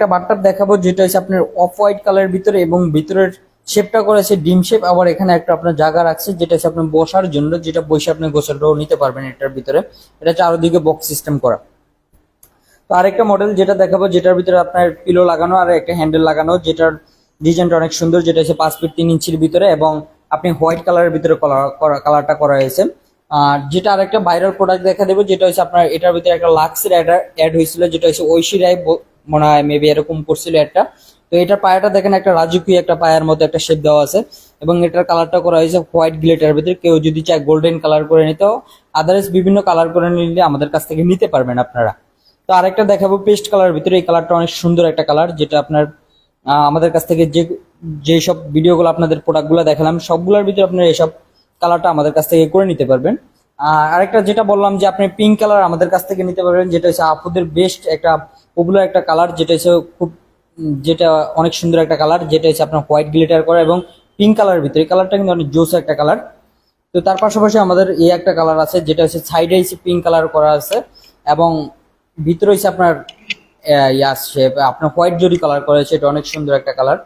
আরেকটা বাট্টার দেখাবো, যেটা হচ্ছে আপনার অফ হোয়াইট কালারের ভিতরে এবং ভিতরের শেপটা করেছে, ডিম শেপ আবার এখানে একটা আপনার জায়গা রাখছে, যেটা হচ্ছে আপনার বসার জন্য, যেটা বসে আপনি গোসলটাও নিতে পারবেন এটার ভিতরে। এটা চারোদিকে বক্স সিস্টেম করা। তো আরেকটা মডেল যেটা দেখাবো, যেটার ভিতরে আপনার পিলো লাগানো আর একটা হ্যান্ডেল লাগানো, যেটার ডিজাইনটা অনেক সুন্দর, যেটা হচ্ছে পাঁচ ফিট তিন ইঞ্চির ভিতরে এবং আপনি হোয়াইট কালারের ভিতরে কালারটা করা হয়েছে। আর যেটা আরেকটা ভাইরাল প্রোডাক্ট দেখা দেবো, যেটা হচ্ছে আপনার এটার ভিতরে একটা লাক্সের অ্যাড হয়েছিল, যেটা হচ্ছে ঐশী রায় মনে হয় মেবি এরকম করছিল একটা। তো এটার পায়াটা দেখেন একটা রাজকীয় একটা পায়ের মতো একটা শেপ দেওয়া আছে। এবং এটার কালারটা করা হয়েছে হোয়াইট গ্লেটার ভিতরে। কেউ যদি চায় গোল্ডেন কালার করে নিতে আদার্স বিভিন্ন কালার করে নিলে আমাদের কাছ থেকে নিতে পারবেন আপনারা। তো আরেকটা দেখাবো পেস্ট কালার ভিতরে। এই কালারটা অনেক সুন্দর একটা কালার যেটা আপনার আমাদের কাছ থেকে যে, যেসব ভিডিওগুলো আপনাদের প্রোডাক্টগুলো দেখালাম, সবগুলোর ভিতরে আপনার এসব কালারটা আমাদের কাছ থেকে করে নিতে পারবেন। আর আরেকটা যেটা বললাম যে আপনি পিঙ্ক কালার আমাদের কাছ থেকে নিতে পারবেন, যেটা হচ্ছে আপুদের বেস্ট একটা পপুলার একটা কালার যেটা হচ্ছে খুব যেটা অনেক সুন্দর একটা কালার যেটা হচ্ছে আপনার হোয়াইট গ্লিটার করা এবং পিঙ্ক কালারের ভিতরে। কালারটা কিন্তু অনেক জোস একটা কালার তো তার পাশাপাশি আমাদের এই একটা কালার আছে, যেটা হচ্ছে সাইডে হচ্ছে পিঙ্ক কালার করা আছে এবং ভিতরে হচ্ছে আপনার ইয়ে আসছে, আপনার হোয়াইট জরি কালার করা হয়েছে এটা অনেক সুন্দর একটা কালার